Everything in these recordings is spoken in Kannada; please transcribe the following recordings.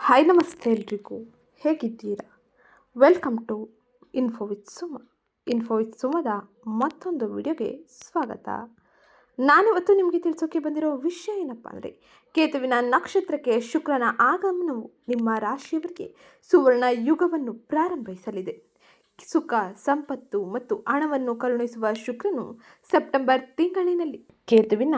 ಹಾಯ್ ನಮಸ್ತೆ ಎಲ್ರಿಗೂ. ಹೇಗಿದ್ದೀರಾ? Welcome to info with Suma info with ಸುಮದ ಮತ್ತೊಂದು ವಿಡಿಯೋಗೆ ಸ್ವಾಗತ. ನಾನಿವತ್ತು ನಿಮಗೆ ತಿಳಿಸೋಕೆ ಬಂದಿರೋ ವಿಷಯ ಏನಪ್ಪ ಅಂದರೆ, ಕೇತುವಿನ ನಕ್ಷತ್ರಕ್ಕೆ ಶುಕ್ರನ ಆಗಮನವು ನಿಮ್ಮ ರಾಶಿಯವರಿಗೆ ಸುವರ್ಣ ಯುಗವನ್ನು ಪ್ರಾರಂಭಿಸಲಿದೆ. ಸುಖ, ಸಂಪತ್ತು ಮತ್ತು ಹಣವನ್ನು ಕರುಣಿಸುವ ಶುಕ್ರನು ಸೆಪ್ಟೆಂಬರ್ ತಿಂಗಳಿನಲ್ಲಿ ಕೇತುವಿನ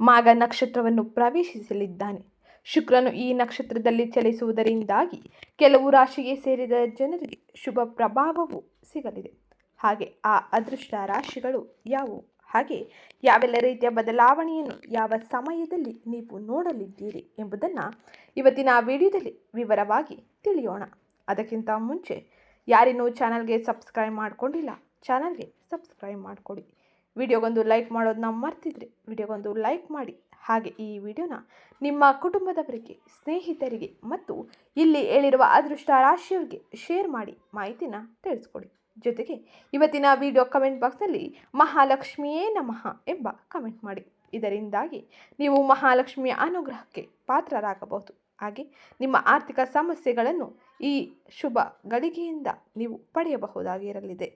ಮಾಗ ನಕ್ಷತ್ರವನ್ನು ಪ್ರವೇಶಿಸಲಿದ್ದಾನೆ. ಶುಕ್ರನು ಈ ನಕ್ಷತ್ರದಲ್ಲಿ ಚಲಿಸುವುದರಿಂದಾಗಿ ಕೆಲವು ರಾಶಿಗೆ ಸೇರಿದ ಜನರಿಗೆ ಶುಭ ಪ್ರಭಾವವು ಸಿಗಲಿದೆ. ಹಾಗೆ ಆ ಅದೃಷ್ಟ ರಾಶಿಗಳು ಯಾವುವು? ಹಾಗೆ ಯಾವೆಲ್ಲ ರೀತಿಯ ಬದಲಾವಣೆಯನ್ನು ಯಾವ ಸಮಯದಲ್ಲಿ ನೀವು ನೋಡಲಿದ್ದೀರಿ ಎಂಬುದನ್ನು ಇವತ್ತಿನ ವಿಡಿಯೋದಲ್ಲಿ ವಿವರವಾಗಿ ತಿಳಿಯೋಣ. ಅದಕ್ಕಿಂತ ಮುಂಚೆ ಯಾರಿನ್ನೂ ಚಾನಲ್ಗೆ ಸಬ್ಸ್ಕ್ರೈಬ್ ಮಾಡಿಕೊಂಡಿಲ್ಲ, ಚಾನಲ್ಗೆ ಸಬ್ಸ್ಕ್ರೈಬ್ ಮಾಡಿಕೊಡಿ. ವಿಡಿಯೋಗೊಂದು ಲೈಕ್ ಮಾಡೋದನ್ನ ಮರ್ತಿದ್ರೆ ವಿಡಿಯೋಗೊಂದು ಲೈಕ್ ಮಾಡಿ. ಹಾಗೆ ಈ ವಿಡಿಯೋನ ನಿಮ್ಮ ಕುಟುಂಬದವರಿಗೆ, ಸ್ನೇಹಿತರಿಗೆ ಮತ್ತು ಇಲ್ಲಿ ಹೇಳಿರುವ ಅದೃಷ್ಟ ರಾಶಿಯವರಿಗೆ ಶೇರ್ ಮಾಡಿ ಮಾಹಿತಿನ ತಿಳಿಸ್ಕೊಡಿ. ಜೊತೆಗೆ ಇವತ್ತಿನ ವಿಡಿಯೋ ಕಮೆಂಟ್ ಬಾಕ್ಸ್ನಲ್ಲಿ ಮಹಾಲಕ್ಷ್ಮಿಯೇ ನಮಃ ಎಂಬ ಕಮೆಂಟ್ ಮಾಡಿ. ಇದರಿಂದಾಗಿ ನೀವು ಮಹಾಲಕ್ಷ್ಮಿಯ ಅನುಗ್ರಹಕ್ಕೆ ಪಾತ್ರರಾಗಬಹುದು. ಹಾಗೆ ನಿಮ್ಮ ಆರ್ಥಿಕ ಸಮಸ್ಯೆಗಳನ್ನು ಈ ಶುಭ ಗಳಿಗೆಯಿಂದ ನೀವು ಪಡೆಯಬಹುದಾಗಿರಲಿದೆ.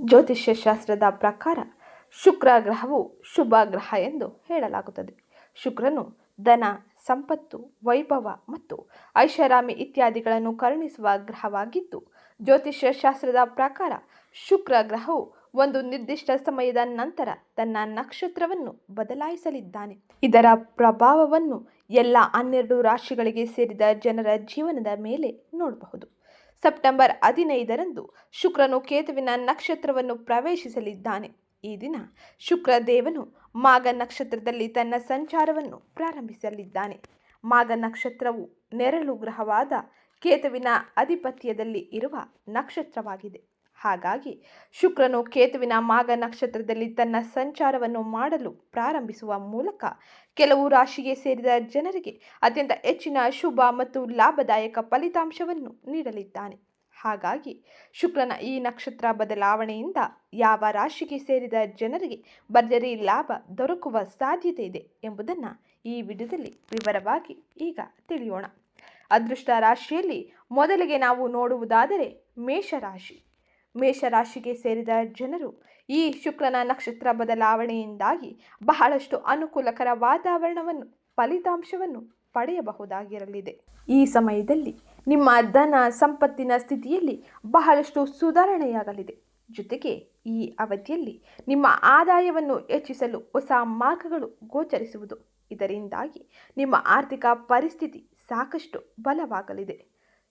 ಜ್ಯೋತಿಷ್ಯ ಶಾಸ್ತ್ರದ ಪ್ರಕಾರ ಶುಕ್ರ ಗ್ರಹವು ಶುಭ ಗ್ರಹ ಎಂದು ಹೇಳಲಾಗುತ್ತದೆ. ಶುಕ್ರನು ಧನ, ಸಂಪತ್ತು, ವೈಭವ ಮತ್ತು ಐಷಾರಾಮಿ ಇತ್ಯಾದಿಗಳನ್ನು ಕರುಣಿಸುವ ಗ್ರಹವಾಗಿದ್ದು, ಜ್ಯೋತಿಷ್ಯ ಶಾಸ್ತ್ರದ ಪ್ರಕಾರ ಶುಕ್ರ ಗ್ರಹವು ಒಂದು ನಿರ್ದಿಷ್ಟ ಸಮಯದ ನಂತರ ತನ್ನ ನಕ್ಷತ್ರವನ್ನು ಬದಲಾಯಿಸಲಿದ್ದಾನೆ. ಇದರ ಪ್ರಭಾವವನ್ನು ಎಲ್ಲ ಹನ್ನೆರಡು ರಾಶಿಗಳಿಗೆ ಸೇರಿದ ಜನರ ಜೀವನದ ಮೇಲೆ ನೋಡಬಹುದು. ಸೆಪ್ಟೆಂಬರ್ ಹದಿನೈದರಂದು ಶುಕ್ರನು ಕೇತುವಿನ ನಕ್ಷತ್ರವನ್ನು ಪ್ರವೇಶಿಸಲಿದ್ದಾನೆ. ಈ ದಿನ ಶುಕ್ರ ದೇವನು ಮಾಘ ನಕ್ಷತ್ರದಲ್ಲಿ ತನ್ನ ಸಂಚಾರವನ್ನು ಪ್ರಾರಂಭಿಸಲಿದ್ದಾನೆ. ಮಾಘ ನಕ್ಷತ್ರವು ನೆರಳು ಗ್ರಹವಾದ ಕೇತುವಿನ ಅಧಿಪತ್ಯದಲ್ಲಿ ಇರುವ ನಕ್ಷತ್ರವಾಗಿದೆ. ಹಾಗಾಗಿ ಶುಕ್ರನು ಕೇತುವಿನ ಮಾಘ ನಕ್ಷತ್ರದಲ್ಲಿ ತನ್ನ ಸಂಚಾರವನ್ನು ಮಾಡಲು ಪ್ರಾರಂಭಿಸುವ ಮೂಲಕ ಕೆಲವು ರಾಶಿಗೆ ಸೇರಿದ ಜನರಿಗೆ ಅತ್ಯಂತ ಹೆಚ್ಚಿನ ಶುಭ ಮತ್ತು ಲಾಭದಾಯಕ ಫಲಿತಾಂಶವನ್ನು ನೀಡಲಿದ್ದಾನೆ. ಹಾಗಾಗಿ ಶುಕ್ರನ ಈ ನಕ್ಷತ್ರ ಬದಲಾವಣೆಯಿಂದ ಯಾವ ರಾಶಿಗೆ ಸೇರಿದ ಜನರಿಗೆ ಭರ್ಜರಿ ಲಾಭ ದೊರಕುವ ಸಾಧ್ಯತೆ ಇದೆ ಎಂಬುದನ್ನು ಈ ವಿಡಿಯೋದಲ್ಲಿ ವಿವರವಾಗಿ ಈಗ ತಿಳಿಯೋಣ. ಅದೃಷ್ಟ ರಾಶಿಯಲ್ಲಿ ಮೊದಲಿಗೆ ನಾವು ನೋಡುವುದಾದರೆ ಮೇಷರಾಶಿ. ಮೇಷರಾಶಿಗೆ ಸೇರಿದ ಜನರು ಈ ಶುಕ್ರನ ನಕ್ಷತ್ರ ಬದಲಾವಣೆಯಿಂದಾಗಿ ಬಹಳಷ್ಟು ಅನುಕೂಲಕರ ವಾತಾವರಣವನ್ನು, ಫಲಿತಾಂಶವನ್ನು ಪಡೆಯಬಹುದಾಗಿರಲಿದೆ. ಈ ಸಮಯದಲ್ಲಿ ನಿಮ್ಮ ಧನ ಸಂಪತ್ತಿನ ಸ್ಥಿತಿಯಲ್ಲಿ ಬಹಳಷ್ಟು ಸುಧಾರಣೆಯಾಗಲಿದೆ. ಜೊತೆಗೆ ಈ ಅವಧಿಯಲ್ಲಿ ನಿಮ್ಮ ಆದಾಯವನ್ನು ಹೆಚ್ಚಿಸಲು ಹೊಸ ಮಾರ್ಗಗಳು ಗೋಚರಿಸುವುದು. ಇದರಿಂದಾಗಿ ನಿಮ್ಮ ಆರ್ಥಿಕ ಪರಿಸ್ಥಿತಿ ಸಾಕಷ್ಟು ಬಲವಾಗಲಿದೆ.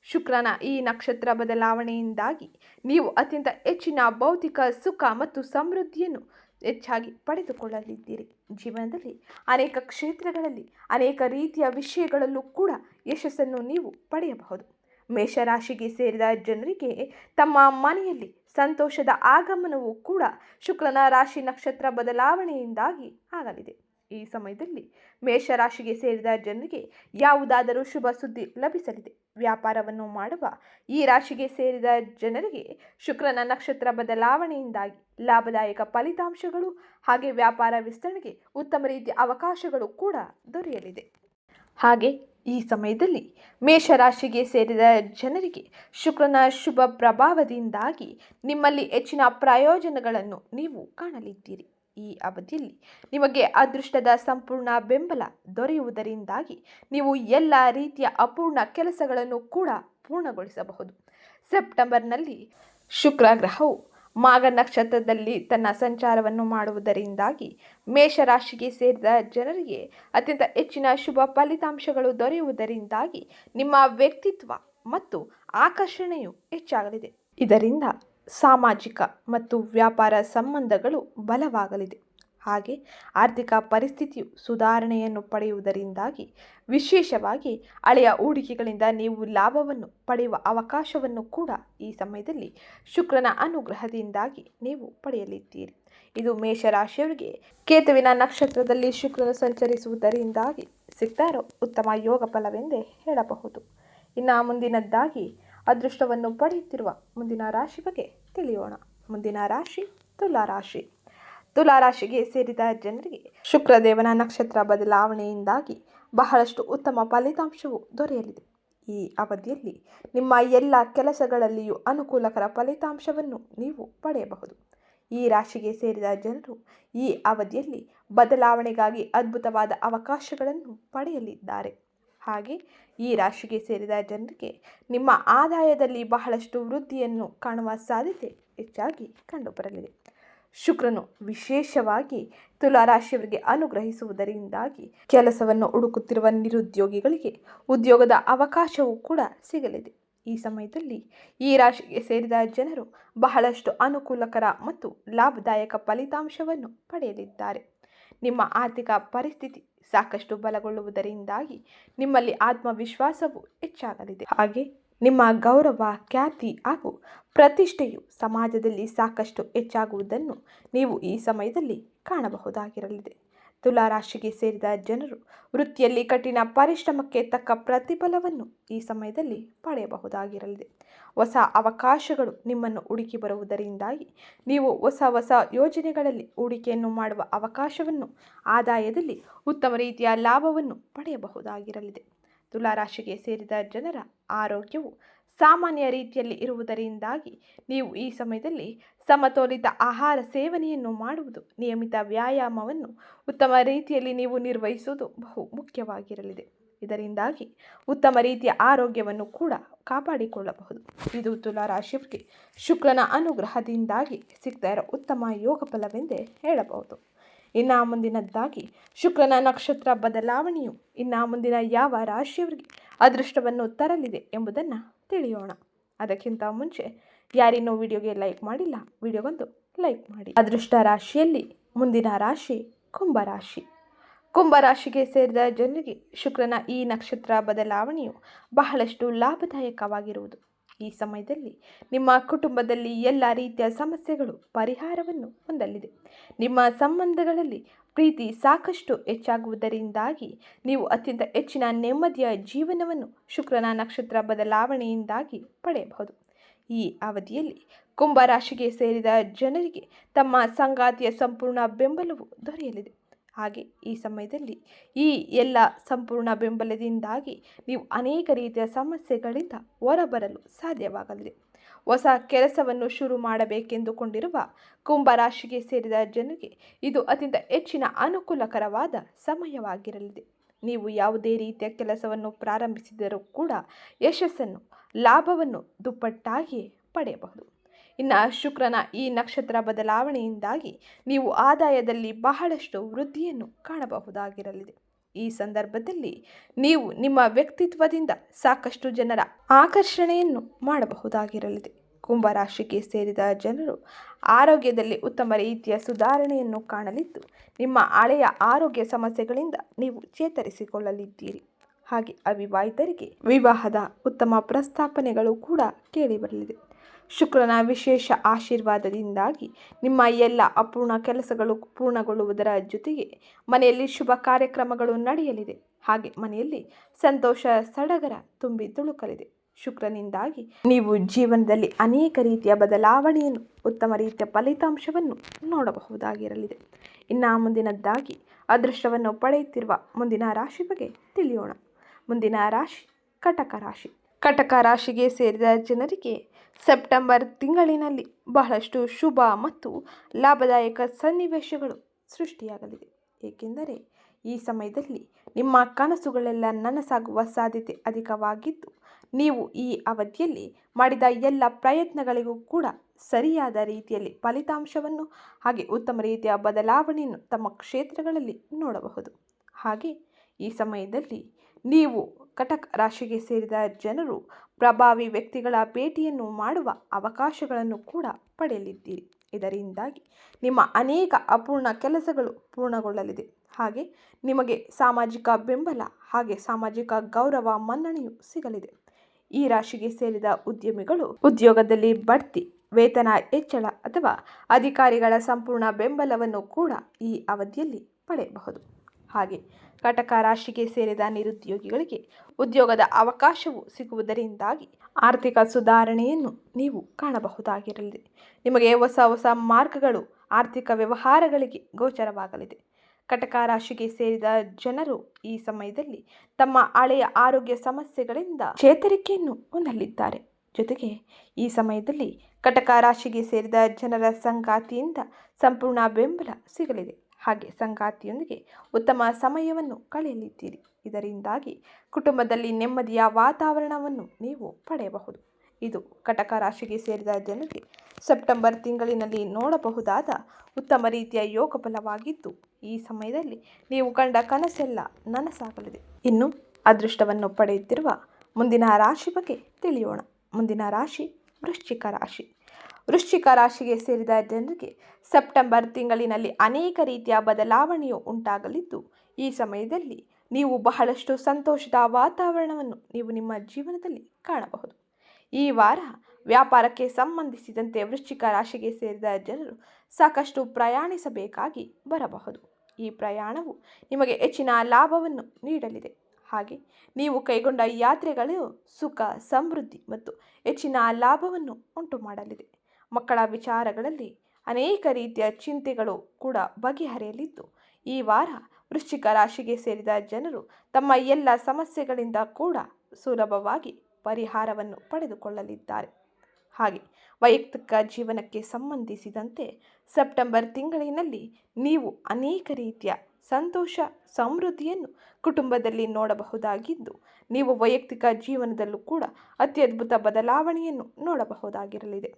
ಶುಕ್ರನ ಈ ನಕ್ಷತ್ರ ಬದಲಾವಣೆಯಿಂದಾಗಿ ನೀವು ಅತ್ಯಂತ ಹೆಚ್ಚಿನ ಭೌತಿಕ ಸುಖ ಮತ್ತು ಸಮೃದ್ಧಿಯನ್ನು ಹೆಚ್ಚಾಗಿ ಪಡೆದುಕೊಳ್ಳಲಿದ್ದೀರಿ. ಜೀವನದಲ್ಲಿ ಅನೇಕ ಕ್ಷೇತ್ರಗಳಲ್ಲಿ ಅನೇಕ ರೀತಿಯ ವಿಷಯಗಳಲ್ಲೂ ಕೂಡ ಯಶಸ್ಸನ್ನು ನೀವು ಪಡೆಯಬಹುದು. ಮೇಷರಾಶಿಗೆ ಸೇರಿದ ಜನರಿಗೆ ತಮ್ಮ ಮನೆಯಲ್ಲಿ ಸಂತೋಷದ ಆಗಮನವು ಕೂಡ ಶುಕ್ರನ ರಾಶಿ ನಕ್ಷತ್ರ ಬದಲಾವಣೆಯಿಂದಾಗಿ ಆಗಲಿದೆ. ಈ ಸಮಯದಲ್ಲಿ ಮೇಷರಾಶಿಗೆ ಸೇರಿದ ಜನರಿಗೆ ಯಾವುದಾದರೂ ಶುಭ ಸುದ್ದಿ ಲಭಿಸಲಿದೆ. ವ್ಯಾಪಾರವನ್ನು ಮಾಡುವ ಈ ರಾಶಿಗೆ ಸೇರಿದ ಜನರಿಗೆ ಶುಕ್ರನ ನಕ್ಷತ್ರ ಬದಲಾವಣೆಯಿಂದಾಗಿ ಲಾಭದಾಯಕ ಫಲಿತಾಂಶಗಳು ಹಾಗೆ ವ್ಯಾಪಾರ ವಿಸ್ತರಣೆಗೆ ಉತ್ತಮ ರೀತಿಯ ಅವಕಾಶಗಳು ಕೂಡ ದೊರೆಯಲಿದೆ. ಹಾಗೆ ಈ ಸಮಯದಲ್ಲಿ ಮೇಷರಾಶಿಗೆ ಸೇರಿದ ಜನರಿಗೆ ಶುಕ್ರನ ಶುಭ ಪ್ರಭಾವದಿಂದಾಗಿ ನಿಮ್ಮಲ್ಲಿ ಹೆಚ್ಚಿನ ಪ್ರಯೋಜನಗಳನ್ನು ನೀವು ಕಾಣಲಿದ್ದೀರಿ. ಈ ಅವಧಿಯಲ್ಲಿ ನಿಮಗೆ ಅದೃಷ್ಟದ ಸಂಪೂರ್ಣ ಬೆಂಬಲ ದೊರೆಯುವುದರಿಂದಾಗಿ ನೀವು ಎಲ್ಲ ರೀತಿಯ ಅಪೂರ್ಣ ಕೆಲಸಗಳನ್ನು ಕೂಡ ಪೂರ್ಣಗೊಳಿಸಬಹುದು. ಸೆಪ್ಟೆಂಬರ್ನಲ್ಲಿ ಶುಕ್ರ ಗ್ರಹವು ಮಾಘ ನಕ್ಷತ್ರದಲ್ಲಿ ತನ್ನ ಸಂಚಾರವನ್ನು ಮಾಡುವುದರಿಂದಾಗಿ ಮೇಷರಾಶಿಗೆ ಸೇರಿದ ಜನರಿಗೆ ಅತ್ಯಂತ ಹೆಚ್ಚಿನ ಶುಭ ಫಲಿತಾಂಶಗಳು ದೊರೆಯುವುದರಿಂದಾಗಿ ನಿಮ್ಮ ವ್ಯಕ್ತಿತ್ವ ಮತ್ತು ಆಕರ್ಷಣೆಯು ಹೆಚ್ಚಾಗಲಿದೆ. ಇದರಿಂದ ಸಾಮಾಜಿಕ ಮತ್ತು ವ್ಯಾಪಾರ ಸಂಬಂಧಗಳು ಬಲವಾಗಲಿದೆ. ಹಾಗೆ ಆರ್ಥಿಕ ಪರಿಸ್ಥಿತಿಯು ಸುಧಾರಣೆಯನ್ನು ಪಡೆಯುವುದರಿಂದಾಗಿ ವಿಶೇಷವಾಗಿ ಹಳೆಯ ಹೂಡಿಕೆಗಳಿಂದ ನೀವು ಲಾಭವನ್ನು ಪಡೆಯುವ ಅವಕಾಶವನ್ನು ಕೂಡ ಈ ಸಮಯದಲ್ಲಿ ಶುಕ್ರನ ಅನುಗ್ರಹದಿಂದಾಗಿ ನೀವು ಪಡೆಯಲಿದ್ದೀರಿ. ಇದು ಮೇಷರಾಶಿಯವರಿಗೆ ಕೇತುವಿನ ನಕ್ಷತ್ರದಲ್ಲಿ ಶುಕ್ರನು ಸಂಚರಿಸುವುದರಿಂದಾಗಿ ಸಿಗ್ತಾರೋ ಉತ್ತಮ ಯೋಗ ಫಲವೆಂದೇ ಹೇಳಬಹುದು. ಇನ್ನು ಮುಂದಿನದ್ದಾಗಿ ಅದೃಷ್ಟವನ್ನು ಪಡೆಯುತ್ತಿರುವ ಮುಂದಿನ ರಾಶಿ ಬಗ್ಗೆ ತಿಳಿಯೋಣ. ಮುಂದಿನ ರಾಶಿ, ತುಲಾ ರಾಶಿ. ತುಲಾ ರಾಶಿಗೆ ಸೇರಿದ ಜನರಿಗೆ ಶುಕ್ರದೇವನ ನಕ್ಷತ್ರ ಬದಲಾವಣೆಯಿಂದಾಗಿ ಬಹಳಷ್ಟು ಉತ್ತಮ ಫಲಿತಾಂಶವು ದೊರೆಯಲಿದೆ. ಈ ಅವಧಿಯಲ್ಲಿ ನಿಮ್ಮ ಎಲ್ಲ ಕೆಲಸಗಳಲ್ಲಿಯೂ ಅನುಕೂಲಕರ ಫಲಿತಾಂಶವನ್ನು ನೀವು ಪಡೆಯಬಹುದು. ಈ ರಾಶಿಗೆ ಸೇರಿದ ಜನರು ಈ ಅವಧಿಯಲ್ಲಿ ಬದಲಾವಣೆಗಾಗಿ ಅದ್ಭುತವಾದ ಅವಕಾಶಗಳನ್ನು ಪಡೆಯಲಿದ್ದಾರೆ. ಹಾಗೆ ಈ ರಾಶಿಗೆ ಸೇರಿದ ಜನರಿಗೆ ನಿಮ್ಮ ಆದಾಯದಲ್ಲಿ ಬಹಳಷ್ಟು ವೃದ್ಧಿಯನ್ನು ಕಾಣುವ ಸಾಧ್ಯತೆ ಹೆಚ್ಚಾಗಿ ಕಂಡುಬರಲಿದೆ. ಶುಕ್ರನು ವಿಶೇಷವಾಗಿ ತುಲಾರಾಶಿಯವರಿಗೆ ಅನುಗ್ರಹಿಸುವುದರಿಂದಾಗಿ ಕೆಲಸವನ್ನು ಹುಡುಕುತ್ತಿರುವ ನಿರುದ್ಯೋಗಿಗಳಿಗೆ ಉದ್ಯೋಗದ ಅವಕಾಶವೂ ಕೂಡ ಸಿಗಲಿದೆ. ಈ ಸಮಯದಲ್ಲಿ ಈ ರಾಶಿಗೆ ಸೇರಿದ ಜನರು ಬಹಳಷ್ಟು ಅನುಕೂಲಕರ ಮತ್ತು ಲಾಭದಾಯಕ ಫಲಿತಾಂಶವನ್ನು ಪಡೆಯಲಿದ್ದಾರೆ. ನಿಮ್ಮ ಆರ್ಥಿಕ ಪರಿಸ್ಥಿತಿ ಸಾಕಷ್ಟು ಬಲಗೊಳ್ಳುವುದರಿಂದಾಗಿ ನಿಮ್ಮಲ್ಲಿ ಆತ್ಮವಿಶ್ವಾಸವು ಹೆಚ್ಚಾಗಲಿದೆ. ಹಾಗೆ ನಿಮ್ಮ ಗೌರವ, ಖ್ಯಾತಿ ಹಾಗೂ ಪ್ರತಿಷ್ಠೆಯು ಸಮಾಜದಲ್ಲಿ ಸಾಕಷ್ಟು ಹೆಚ್ಚಾಗುವುದನ್ನು ನೀವು ಈ ಸಮಯದಲ್ಲಿ ಕಾಣಬಹುದಾಗಿರಲಿದೆ. ತುಲಾರಾಶಿಗೆ ಸೇರಿದ ಜನರು ವೃತ್ತಿಯಲ್ಲಿ ಕಠಿಣ ಪರಿಶ್ರಮಕ್ಕೆ ತಕ್ಕ ಪ್ರತಿಫಲವನ್ನು ಈ ಸಮಯದಲ್ಲಿ ಪಡೆಯಬಹುದಾಗಿರಲಿದೆ. ಹೊಸ ಅವಕಾಶಗಳು ನಿಮ್ಮನ್ನು ಹುಡುಕಿ ಬರುವುದರಿಂದಾಗಿ ನೀವು ಹೊಸ ಹೊಸ ಯೋಜನೆಗಳಲ್ಲಿ ಹೂಡಿಕೆಯನ್ನು ಮಾಡುವ ಅವಕಾಶವನ್ನು ಆದಾಯದಲ್ಲಿ ಉತ್ತಮ ರೀತಿಯ ಲಾಭವನ್ನು ಪಡೆಯಬಹುದಾಗಿರಲಿದೆ. ತುಲಾರಾಶಿಗೆ ಸೇರಿದ ಜನರ ಆರೋಗ್ಯವು ಸಾಮಾನ್ಯ ರೀತಿಯಲ್ಲಿ ಇರುವುದರಿಂದಾಗಿ ನೀವು ಈ ಸಮಯದಲ್ಲಿ ಸಮತೋಲಿತ ಆಹಾರ ಸೇವನೆಯನ್ನು ಮಾಡುವುದು, ನಿಯಮಿತ ವ್ಯಾಯಾಮವನ್ನು ಉತ್ತಮ ರೀತಿಯಲ್ಲಿ ನೀವು ನಿರ್ವಹಿಸುವುದು ಬಹು ಮುಖ್ಯವಾಗಿರಲಿದೆ. ಇದರಿಂದಾಗಿ ಉತ್ತಮ ರೀತಿಯ ಆರೋಗ್ಯವನ್ನು ಕೂಡ ಕಾಪಾಡಿಕೊಳ್ಳಬಹುದು. ಇದು ತುಲಾರಾಶಿಯವರಿಗೆ ಶುಕ್ರನ ಅನುಗ್ರಹದಿಂದಾಗಿ ಸಿಗ್ತಾ ಇರೋ ಉತ್ತಮ ಯೋಗ ಫಲವೆಂದೇ ಹೇಳಬಹುದು. ಇನ್ನು ಮುಂದಿನದ್ದಾಗಿ ಶುಕ್ರನ ನಕ್ಷತ್ರ ಬದಲಾವಣೆಯು ಇನ್ನು ಮುಂದಿನ ಯಾವ ರಾಶಿಯವರಿಗೆ ಅದೃಷ್ಟವನ್ನು ತರಲಿದೆ ಎಂಬುದನ್ನು ತಿಳಿಯೋಣ. ಅದಕ್ಕಿಂತ ಮುಂಚೆ ಯಾರಿನ್ನೂ ವಿಡಿಯೋಗೆ ಲೈಕ್ ಮಾಡಿಲ್ಲ, ವಿಡಿಯೋಗೊಂದು ಲೈಕ್ ಮಾಡಿ. ಅದೃಷ್ಟ ರಾಶಿಯಲ್ಲಿ ಮುಂದಿನ ರಾಶಿ ಕುಂಭರಾಶಿ ಕುಂಭರಾಶಿಗೆ ಸೇರಿದ ಜನರಿಗೆ ಶುಕ್ರನ ಈ ನಕ್ಷತ್ರ ಬದಲಾವಣೆಯು ಬಹಳಷ್ಟು ಲಾಭದಾಯಕವಾಗಿರುವುದು. ಈ ಸಮಯದಲ್ಲಿ ನಿಮ್ಮ ಕುಟುಂಬದಲ್ಲಿ ಎಲ್ಲ ರೀತಿಯ ಸಮಸ್ಯೆಗಳು, ಪರಿಹಾರವನ್ನು ಹೊಂದಲಿದೆ. ನಿಮ್ಮ ಸಂಬಂಧಗಳಲ್ಲಿ ಪ್ರೀತಿ ಸಾಕಷ್ಟು ಹೆಚ್ಚಾಗುವುದರಿಂದಾಗಿ ನೀವು ಅತ್ಯಂತ ಹೆಚ್ಚಿನ ನೆಮ್ಮದಿಯ ಜೀವನವನ್ನು ಶುಕ್ರನ ನಕ್ಷತ್ರ ಬದಲಾವಣೆಯಿಂದಾಗಿ ಪಡೆಯಬಹುದು. ಈ ಅವಧಿಯಲ್ಲಿ ಕುಂಭರಾಶಿಗೆ ಸೇರಿದ ಜನರಿಗೆ ತಮ್ಮ ಸಂಗಾತಿಯ ಸಂಪೂರ್ಣ ಬೆಂಬಲವು ದೊರೆಯಲಿದೆ. ಹಾಗೆ ಈ ಸಮಯದಲ್ಲಿ ಈ ಎಲ್ಲ ಸಂಪೂರ್ಣ ಬೆಂಬಲದಿಂದಾಗಿ ನೀವು ಅನೇಕ ರೀತಿಯ ಸಮಸ್ಯೆಗಳಿಂದ ಹೊರಬರಲು ಸಾಧ್ಯವಾಗಲಿದೆ. ಹೊಸ ಕೆಲಸವನ್ನು ಶುರು ಮಾಡಬೇಕೆಂದುಕೊಂಡಿರುವ ಕುಂಭರಾಶಿಗೆ ಸೇರಿದ ಜನರಿಗೆ ಇದು ಅತ್ಯಂತ ಹೆಚ್ಚಿನ ಅನುಕೂಲಕರವಾದ ಸಮಯವಾಗಿರಲಿದೆ. ನೀವು ಯಾವುದೇ ರೀತಿಯ ಕೆಲಸವನ್ನು ಪ್ರಾರಂಭಿಸಿದರೂ ಕೂಡ ಯಶಸ್ಸನ್ನು, ಲಾಭವನ್ನು ದುಪ್ಪಟ್ಟಾಗಿ ಪಡೆಯಬಹುದು. ಇನ್ನು ಶುಕ್ರನ ಈ ನಕ್ಷತ್ರ ಬದಲಾವಣೆಯಿಂದಾಗಿ ನೀವು ಆದಾಯದಲ್ಲಿ ಬಹಳಷ್ಟು ವೃದ್ಧಿಯನ್ನು ಕಾಣಬಹುದಾಗಿರಲಿದೆ. ಈ ಸಂದರ್ಭದಲ್ಲಿ ನೀವು ನಿಮ್ಮ ವ್ಯಕ್ತಿತ್ವದಿಂದ ಸಾಕಷ್ಟು ಜನರ ಆಕರ್ಷಣೆಯನ್ನು ಮಾಡಬಹುದಾಗಿರಲಿದೆ. ಕುಂಭರಾಶಿಗೆ ಸೇರಿದ ಜನರು ಆರೋಗ್ಯದಲ್ಲಿ ಉತ್ತಮ ರೀತಿಯ ಸುಧಾರಣೆಯನ್ನು ಕಾಣಲಿದ್ದು, ನಿಮ್ಮ ಹಳೆಯ ಆರೋಗ್ಯ ಸಮಸ್ಯೆಗಳಿಂದ ನೀವು ಚೇತರಿಸಿಕೊಳ್ಳಲಿದ್ದೀರಿ. ಹಾಗೆ ಅವಿವಾಹಿತರಿಗೆ ವಿವಾಹದ ಉತ್ತಮ ಪ್ರಸ್ತಾಪನೆಗಳು ಕೂಡ ಕೇಳಿಬರಲಿದೆ ಶುಕ್ರನ ವಿಶೇಷ ಆಶೀರ್ವಾದದಿಂದಾಗಿ ನಿಮ್ಮ ಎಲ್ಲ ಅಪೂರ್ಣ ಕೆಲಸಗಳು ಪೂರ್ಣಗೊಳ್ಳುವುದರ ಜೊತೆಗೆ ಮನೆಯಲ್ಲಿ ಶುಭ ಕಾರ್ಯಕ್ರಮಗಳು ನಡೆಯಲಿದೆ. ಹಾಗೆ ಮನೆಯಲ್ಲಿ ಸಂತೋಷ ಸಡಗರ ತುಂಬಿ ತುಳುಕಲಿದೆ. ಶುಕ್ರನಿಂದಾಗಿ ನೀವು ಜೀವನದಲ್ಲಿ ಅನೇಕ ರೀತಿಯ ಬದಲಾವಣೆಯನ್ನು, ಉತ್ತಮ ರೀತಿಯ ಫಲಿತಾಂಶವನ್ನು ನೋಡಬಹುದಾಗಿರಲಿದೆ. ಇನ್ನು ಮುಂದಿನದ್ದಾಗಿ ಅದೃಷ್ಟವನ್ನು ಪಡೆಯುತ್ತಿರುವ ಮುಂದಿನ ರಾಶಿ ಬಗ್ಗೆ ತಿಳಿಯೋಣ. ಮುಂದಿನ ರಾಶಿ, ಕಟಕ ರಾಶಿ. ಕಟಕ ರಾಶಿಗೆ ಸೇರಿದ ಜನರಿಗೆ ಸೆಪ್ಟೆಂಬರ್ ತಿಂಗಳಿನಲ್ಲಿ ಬಹಳಷ್ಟು ಶುಭ ಮತ್ತು ಲಾಭದಾಯಕ ಸನ್ನಿವೇಶಗಳು ಸೃಷ್ಟಿಯಾಗಲಿದೆ. ಏಕೆಂದರೆ ಈ ಸಮಯದಲ್ಲಿ ನಿಮ್ಮ ಕನಸುಗಳೆಲ್ಲ ನನಸಾಗುವ ಸಾಧ್ಯತೆ ಅಧಿಕವಾಗಿದ್ದು, ನೀವು ಈ ಅವಧಿಯಲ್ಲಿ ಮಾಡಿದ ಎಲ್ಲ ಪ್ರಯತ್ನಗಳಿಗೂ ಕೂಡ ಸರಿಯಾದ ರೀತಿಯಲ್ಲಿ ಫಲಿತಾಂಶವನ್ನು ಹಾಗೆ ಉತ್ತಮ ರೀತಿಯ ಬದಲಾವಣೆಯನ್ನು ತಮ್ಮ ಕ್ಷೇತ್ರಗಳಲ್ಲಿ ನೋಡಬಹುದು. ಹಾಗೆ ಈ ಸಮಯದಲ್ಲಿ ನೀವು ಕಟಕ್ ರಾಶಿಗೆ ಸೇರಿದ ಜನರು ಪ್ರಭಾವಿ ವ್ಯಕ್ತಿಗಳ ಭೇಟಿಯನ್ನು ಮಾಡುವ ಅವಕಾಶಗಳನ್ನು ಕೂಡ ಪಡೆಯಲಿದ್ದೀರಿ. ಇದರಿಂದಾಗಿ ನಿಮ್ಮ ಅನೇಕ ಅಪೂರ್ಣ ಕೆಲಸಗಳು ಪೂರ್ಣಗೊಳ್ಳಲಿದೆ. ಹಾಗೆ ನಿಮಗೆ ಸಾಮಾಜಿಕ ಬೆಂಬಲ ಹಾಗೆ ಸಾಮಾಜಿಕ ಗೌರವ ಮನ್ನಣೆಯು ಸಿಗಲಿದೆ. ಈ ರಾಶಿಗೆ ಸೇರಿದ ಉದ್ಯಮಿಗಳು ಉದ್ಯೋಗದಲ್ಲಿ ಬಡ್ತಿ, ವೇತನ ಹೆಚ್ಚಳ ಅಥವಾ ಅಧಿಕಾರಿಗಳ ಸಂಪೂರ್ಣ ಬೆಂಬಲವನ್ನು ಕೂಡ ಈ ಅವಧಿಯಲ್ಲಿ ಪಡೆಯಬಹುದು. ಹಾಗೆ. ಕಟಕ ರಾಶಿಗೆ ಸೇರಿದ ನಿರುದ್ಯೋಗಿಗಳಿಗೆ ಉದ್ಯೋಗದ ಅವಕಾಶವು ಸಿಗುವುದರಿಂದಾಗಿ ಆರ್ಥಿಕ ಸುಧಾರಣೆಯನ್ನು ನೀವು ಕಾಣಬಹುದಾಗಿರಲಿದೆ ನಿಮಗೆ ಹೊಸ ಹೊಸ ಮಾರ್ಗಗಳು, ಆರ್ಥಿಕ ವ್ಯವಹಾರಗಳಿಗೆ ಗೋಚರವಾಗಲಿದೆ. ಕಟಕ ರಾಶಿಗೆ ಸೇರಿದ ಜನರು ಈ ಸಮಯದಲ್ಲಿ ತಮ್ಮ ಹಳೆಯ ಆರೋಗ್ಯ ಸಮಸ್ಯೆಗಳಿಂದ ಚೇತರಿಕೆಯನ್ನು ಹೊಂದಲಿದ್ದಾರೆ. ಜೊತೆಗೆ ಈ ಸಮಯದಲ್ಲಿ ಕಟಕ ರಾಶಿಗೆ ಸೇರಿದ ಜನರ ಸಂಗಾತಿಯಿಂದ ಸಂಪೂರ್ಣ ಬೆಂಬಲ ಸಿಗಲಿದೆ. ಹಾಗೆ ಸಂಗಾತಿಯೊಂದಿಗೆ ಉತ್ತಮ ಸಮಯವನ್ನು ಕಳೆಯಲಿದ್ದೀರಿ. ಇದರಿಂದಾಗಿ ಕುಟುಂಬದಲ್ಲಿ ನೆಮ್ಮದಿಯ ವಾತಾವರಣವನ್ನು ನೀವು ಪಡೆಯಬಹುದು. ಇದು ಕಟಕ ರಾಶಿಗೆ ಸೇರಿದ ಜನರಿಗೆ ಸೆಪ್ಟೆಂಬರ್ ತಿಂಗಳಿನಲ್ಲಿ ನೋಡಬಹುದಾದ ಉತ್ತಮ ರೀತಿಯ ಯೋಗ ಬಲವಾಗಿದ್ದು ಈ ಸಮಯದಲ್ಲಿ ನೀವು ಕಂಡ ಕನಸೆಲ್ಲ ನನಸಾಗಲಿದೆ. ಇನ್ನು ಅದೃಷ್ಟವನ್ನು ಪಡೆಯುತ್ತಿರುವ ಮುಂದಿನ ರಾಶಿ ಬಗ್ಗೆ ತಿಳಿಯೋಣ. ಮುಂದಿನ ರಾಶಿ ವೃಶ್ಚಿಕ ರಾಶಿ. ವೃಶ್ಚಿಕ ರಾಶಿಗೆ ಸೇರಿದ ಜನರಿಗೆ ಸೆಪ್ಟೆಂಬರ್ ತಿಂಗಳಿನಲ್ಲಿ ಅನೇಕ ರೀತಿಯ ಬದಲಾವಣೆಯು ಉಂಟಾಗಲಿದ್ದು, ಈ ಸಮಯದಲ್ಲಿ ನೀವು ಬಹಳಷ್ಟು ಸಂತೋಷದ ವಾತಾವರಣವನ್ನು ನೀವು ನಿಮ್ಮ ಜೀವನದಲ್ಲಿ ಕಾಣಬಹುದು. ಈ ವಾರ ವ್ಯಾಪಾರಕ್ಕೆ ಸಂಬಂಧಿಸಿದಂತೆ ವೃಶ್ಚಿಕ ರಾಶಿಗೆ ಸೇರಿದ ಜನರು ಸಾಕಷ್ಟು ಪ್ರಯಾಣಿಸಬೇಕಾಗಿ ಬರಬಹುದು. ಈ ಪ್ರಯಾಣವು ನಿಮಗೆ ಹೆಚ್ಚಿನ ಲಾಭವನ್ನು ನೀಡಲಿದೆ. ಹಾಗೆ ನೀವು ಕೈಗೊಂಡ ಯಾತ್ರೆಗಳು ಸುಖ, ಸಮೃದ್ಧಿ ಮತ್ತು ಹೆಚ್ಚಿನ ಲಾಭವನ್ನು ಉಂಟು ಮಾಡಲಿದೆ ಮಕ್ಕಳ ವಿಚಾರಗಳಲ್ಲಿ ಅನೇಕ ರೀತಿಯ ಚಿಂತೆಗಳು ಕೂಡ ಬಗೆಹರಿಯಲಿದ್ದು, ಈ ವಾರ ವೃಶ್ಚಿಕ ರಾಶಿಗೆ ಸೇರಿದ ಜನರು ತಮ್ಮ ಎಲ್ಲ ಸಮಸ್ಯೆಗಳಿಂದ ಕೂಡ ಸುಲಭವಾಗಿ ಪರಿಹಾರವನ್ನು ಪಡೆದುಕೊಳ್ಳಲಿದ್ದಾರೆ. ಹಾಗೆ ವೈಯಕ್ತಿಕ ಜೀವನಕ್ಕೆ ಸಂಬಂಧಿಸಿದಂತೆ ಸೆಪ್ಟೆಂಬರ್ ತಿಂಗಳಿನಲ್ಲಿ ನೀವು ಅನೇಕ ರೀತಿಯ ಸಂತೋಷ, ಸಮೃದ್ಧಿಯನ್ನು ಕುಟುಂಬದಲ್ಲಿ ನೋಡಬಹುದಾಗಿದ್ದು, ನೀವು ವೈಯಕ್ತಿಕ ಜೀವನದಲ್ಲೂ ಕೂಡ ಅತ್ಯದ್ಭುತ ಬದಲಾವಣೆಯನ್ನು ನೋಡಬಹುದಾಗಿರಲಿದೆ.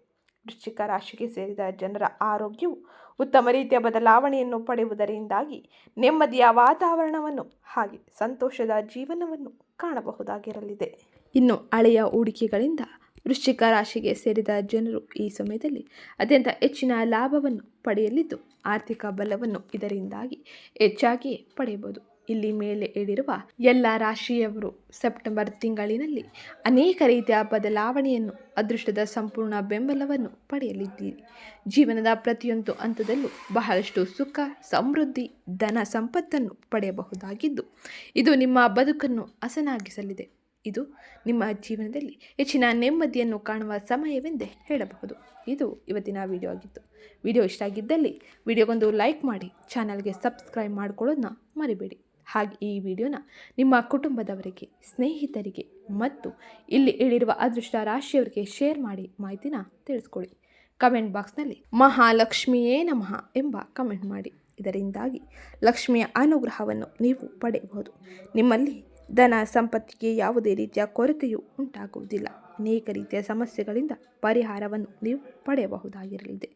ವೃಶ್ಚಿಕ ರಾಶಿಗೆ ಸೇರಿದ ಜನರ ಆರೋಗ್ಯವು ಉತ್ತಮ ರೀತಿಯ ಬದಲಾವಣೆಯನ್ನು ಪಡೆಯುವುದರಿಂದಾಗಿ ನೆಮ್ಮದಿಯ ವಾತಾವರಣವನ್ನು ಹಾಗೆ ಸಂತೋಷದ ಜೀವನವನ್ನು ಕಾಣಬಹುದಾಗಿರಲಿದೆ. ಇನ್ನು ಹಳೆಯ ಹೂಡಿಕೆಗಳಿಂದ ವೃಶ್ಚಿಕ ರಾಶಿಗೆ ಸೇರಿದ ಜನರು ಈ ಸಮಯದಲ್ಲಿ ಅತ್ಯಂತ ಹೆಚ್ಚಿನ ಲಾಭವನ್ನು ಪಡೆಯಲಿದ್ದು, ಆರ್ಥಿಕ ಬಲವನ್ನು ಇದರಿಂದಾಗಿ ಹೆಚ್ಚಾಗಿಯೇ ಪಡೆಯಬಹುದು. ಇಲ್ಲಿ ಮೇಲೆ ಹೇಳಿರುವ ಎಲ್ಲ ರಾಶಿಯವರು ಸೆಪ್ಟೆಂಬರ್ ತಿಂಗಳಿನಲ್ಲಿ ಅನೇಕ ರೀತಿಯ ಬದಲಾವಣೆಯನ್ನು, ಅದೃಷ್ಟದ ಸಂಪೂರ್ಣ ಬೆಂಬಲವನ್ನು ಪಡೆಯಲಿದ್ದೀರಿ. ಜೀವನದ ಪ್ರತಿಯೊಂದು ಹಂತದಲ್ಲೂ ಬಹಳಷ್ಟು ಸುಖ, ಸಮೃದ್ಧಿ, ಧನ ಸಂಪತ್ತನ್ನು ಪಡೆಯಬಹುದಾಗಿದ್ದು, ಇದು ನಿಮ್ಮ ಬದುಕನ್ನು ಹಸನಾಗಿಸಲಿದೆ. ಇದು ನಿಮ್ಮ ಜೀವನದಲ್ಲಿ ಹೆಚ್ಚಿನ ನೆಮ್ಮದಿಯನ್ನು ಕಾಣುವ ಸಮಯವೆಂದೇ ಹೇಳಬಹುದು. ಇದು ಇವತ್ತಿನ ವಿಡಿಯೋ ಆಗಿತ್ತು. ವಿಡಿಯೋ ಇಷ್ಟ ಆಗಿದ್ದಲ್ಲಿ ವಿಡಿಯೋಗೊಂದು ಲೈಕ್ ಮಾಡಿ, ಚಾನಲ್ಗೆ ಸಬ್ಸ್ಕ್ರೈಬ್ ಮಾಡಿಕೊಳ್ಳೋದನ್ನ ಮರಿಬೇಡಿ. ಹಾಗೆ ಈ ವಿಡಿಯೋನ ನಿಮ್ಮ ಕುಟುಂಬದವರಿಗೆ, ಸ್ನೇಹಿತರಿಗೆ ಮತ್ತು ಇಲ್ಲಿ ಹೇಳಿರುವ ಅದೃಷ್ಟ ರಾಶಿಯವರಿಗೆ ಶೇರ್ ಮಾಡಿ ಮಾಹಿತಿನ ತಿಳಿಸ್ಕೊಳ್ಳಿ. ಕಮೆಂಟ್ ಬಾಕ್ಸ್ನಲ್ಲಿ ಮಹಾಲಕ್ಷ್ಮಿಯೇ ನಮಃ ಎಂಬ ಕಮೆಂಟ್ ಮಾಡಿ. ಇದರಿಂದಾಗಿ ಲಕ್ಷ್ಮಿಯ ಅನುಗ್ರಹವನ್ನು ನೀವು ಪಡೆಯಬಹುದು. ನಿಮ್ಮಲ್ಲಿ ಧನ ಸಂಪತ್ತಿಗೆ ಯಾವುದೇ ರೀತಿಯ ಕೊರತೆಯೂ ಉಂಟಾಗುವುದಿಲ್ಲ. ಅನೇಕ ರೀತಿಯ ಸಮಸ್ಯೆಗಳಿಂದ ಪರಿಹಾರವನ್ನು ನೀವು ಪಡೆಯಬಹುದಾಗಿರಲಿದೆ.